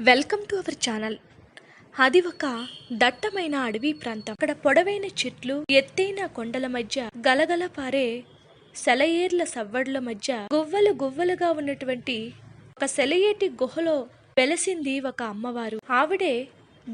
Welcome to our channel. అది ఒక దట్టమైన అడవి ప్రాంతం. అక్కడ పొడవైన చెట్లు ఎత్తైన కొండల మధ్య గలగల పారే సెలయేర్ల సవ్వడ్ల మధ్య గువ్వలు గువ్వలుగా ఉన్నటువంటి ఒక సెలయేటి గుహలో వెలసింది ఒక అమ్మవారు. ఆవిడే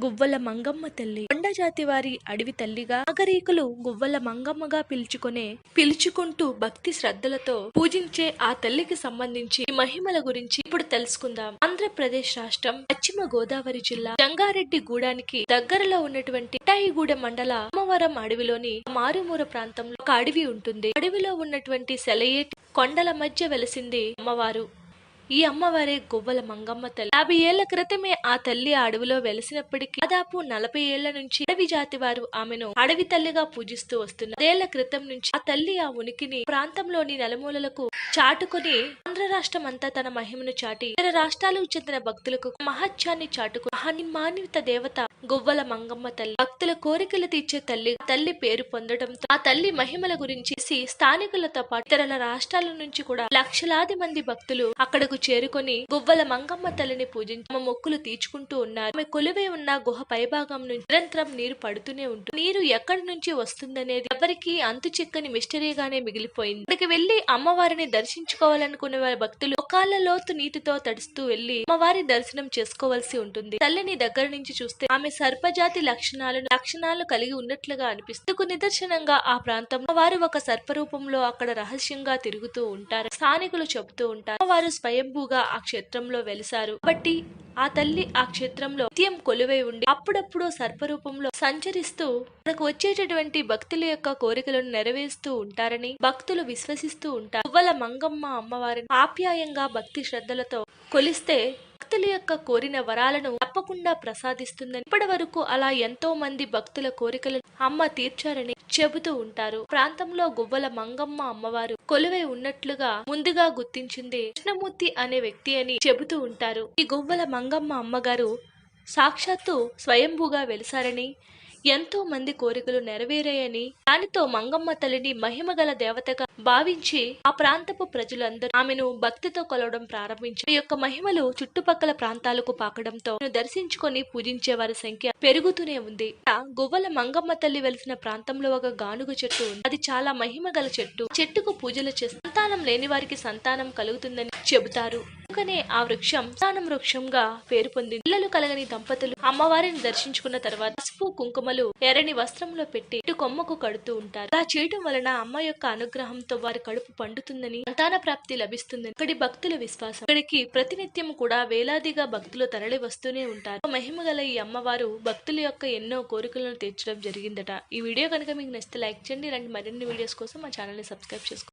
గువ్వల మంగమ్మ తల్లి. కొండ జాతి వారి అడవి తల్లిగా నాగరీకులు గువ్వల మంగమ్మగా పిలుచుకునే పిలుచుకుంటూ భక్తి శ్రద్ధలతో పూజించే ఆ తల్లికి సంబంధించి మహిమల గురించి ఇప్పుడు తెలుసుకుందాం. ఆంధ్రప్రదేశ్ రాష్ట్రం పశ్చిమ గోదావరి జిల్లా జంగారెడ్డి గూడానికి దగ్గరలో ఉన్నటువంటి ఇటాయిగూడెం మండల అమ్మవరం అడవిలోని మారుమూర ప్రాంతంలో ఒక అడవి ఉంటుంది. అడవిలో ఉన్నటువంటి సెలయేటి కొండల మధ్య వెలిసింది అమ్మవారు. ఈ అమ్మవారే గువ్వల మంగమ్మ తల్లి. యాభై ఏళ్ళ క్రితమే ఆ తల్లి అడవిలో వెలిసినప్పటికీ దాదాపు నలభై ఏళ్ళ నుంచి అడవి జాతి వారు ఆమెను అడవి తల్లిగా పూజిస్తూ వస్తున్నారు. ఏళ్ళ క్రితం నుంచి ఆ తల్లి ఆ ఉనికిని ప్రాంతంలోని నలుమూలలకు చాటుకుని ఆంధ్ర రాష్ట్రం అంతా తన మహిమను చాటి ఇతర రాష్ట్రాలకు చెందిన భక్తులకు మహత్యాన్ని చాటుకుని మహానిమానిత దేవత గువ్వల మంగమ్మ తల్లి. భక్తుల కోరికలు తీర్చే తల్లి. తల్లి పేరు పొందడంతో ఆ తల్లి మహిమల గురించి స్థానికులతో పాటు ఇతర రాష్ట్రాల నుంచి కూడా లక్షలాది మంది భక్తులు అక్కడకు చేరుకొని గువ్వల మంగమ్మ తల్లిని పూజించి తమ మొక్కులు తీర్చుకుంటూ ఉన్నారు. ఆమె కొలువై ఉన్న గుహ పైభాగం నుంచి నిరంతరం నీరు పడుతూనే ఉంటుంది. నీరు ఎక్కడి నుంచి వస్తుందనేది ఎవరికి అంతు చిక్కని మిస్టరీగానే మిగిలిపోయింది. అక్కడికి వెళ్ళి అమ్మవారిని దర్శించుకోవాలనుకునే వారి భక్తులు ఒకళ్ళ లోతు నీటితో తడుస్తూ వెళ్ళి అమ్మవారి దర్శనం చేసుకోవాల్సి ఉంటుంది. తల్లిని దగ్గర నుంచి చూస్తే ఆమె సర్పజాతి లక్షణాలను లక్షణాలు కలిగి ఉన్నట్లుగా అనిపిస్తుంది. నిదర్శనంగా ఆ ప్రాంతంలో వారు ఒక సర్పరూపంలో అక్కడ రహస్యంగా తిరుగుతూ ఉంటారు. స్థానికులు చెబుతూ ఉంటారు. వారు స్వయంభూగా ఆ క్షేత్రంలో వెలిసారు కాబట్టి ఆ తల్లి ఆ క్షేత్రంలో నిత్యం కొలువై ఉండి అప్పుడప్పుడు సర్పరూపంలో సంచరిస్తూ మనకు వచ్చేటటువంటి భక్తుల యొక్క కోరికలను నెరవేరుస్తూ ఉంటారని భక్తులు విశ్వసిస్తూ ఉంటారు. పువ్వల మంగమ్మ అమ్మవారిని ఆప్యాయంగా భక్తి శ్రద్ధలతో కొలిస్తే భక్తుల యొక్క కోరిన వరాలను తప్పకుండా ప్రసాదిస్తుందని ఇప్పటి వరకు అలా ఎంతో మంది భక్తుల కోరికలను అమ్మ తీర్చారని చెబుతూ ఉంటారు. ప్రాంతంలో గువ్వల మంగమ్మ అమ్మవారు కొలువై ఉన్నట్లుగా ముందుగా గుర్తించింది కృష్ణమూర్తి అనే వ్యక్తి అని చెబుతూ ఉంటారు. ఈ గువ్వల మంగమ్మ అమ్మగారు సాక్షాత్తు స్వయంభూగా వెలిసారని ఎంతో మంది కోరికలు నెరవేరాయని దానితో మంగమ్మ తల్లిని మహిమగల దేవతగా భావించి ఆ ప్రాంతపు ప్రజలందరూ ఆమెను భక్తితో కొలవడం ప్రారంభించారు. ఈ యొక్క మహిమలు చుట్టుపక్కల ప్రాంతాలకు పాకడంతో ఆమెను దర్శించుకొని పూజించే వారి సంఖ్య పెరుగుతూనే ఉంది. ఆ గువ్వల మంగమ్మ తల్లి వెలిసిన ప్రాంతంలో ఒక గానుగ చెట్టు ఉంది. అది చాలా మహిమగల చెట్టు. చెట్టుకు పూజలు చేసి సంతానం లేని వారికి సంతానం కలుగుతుందని చెబుతారు. అందుకనే ఆ వృక్షం స్నానం వృక్షంగా పేరు పొందింది పిల్లలు కలగని దంపతులు అమ్మవారిని దర్శించుకున్న తర్వాత పసుపు కుంకుమలు ఎర్రని వస్త్రంలో పెట్టి ఇటు కొమ్మకు కడుతూ ఉంటారు. అలా చేయడం వలన అమ్మ యొక్క అనుగ్రహంతో వారి కడుపు పండుతుందని సంతాన ప్రాప్తి లభిస్తుందని ఇక్కడి భక్తుల విశ్వాసం. ఇక్కడికి ప్రతినిత్యం కూడా వేలాదిగా భక్తులు తరలి వస్తూనే ఉంటారు. మహిమ గల ఈ అమ్మవారు భక్తుల యొక్క ఎన్నో కోరికలను తీర్చడం జరిగిందట. ఈ వీడియో కనుక మీకు నచ్చితే లైక్ చేయండి. ఇలాంటి మరిన్ని వీడియోస్ కోసం మా ఛానల్ని సబ్స్క్రైబ్ చేసుకోండి.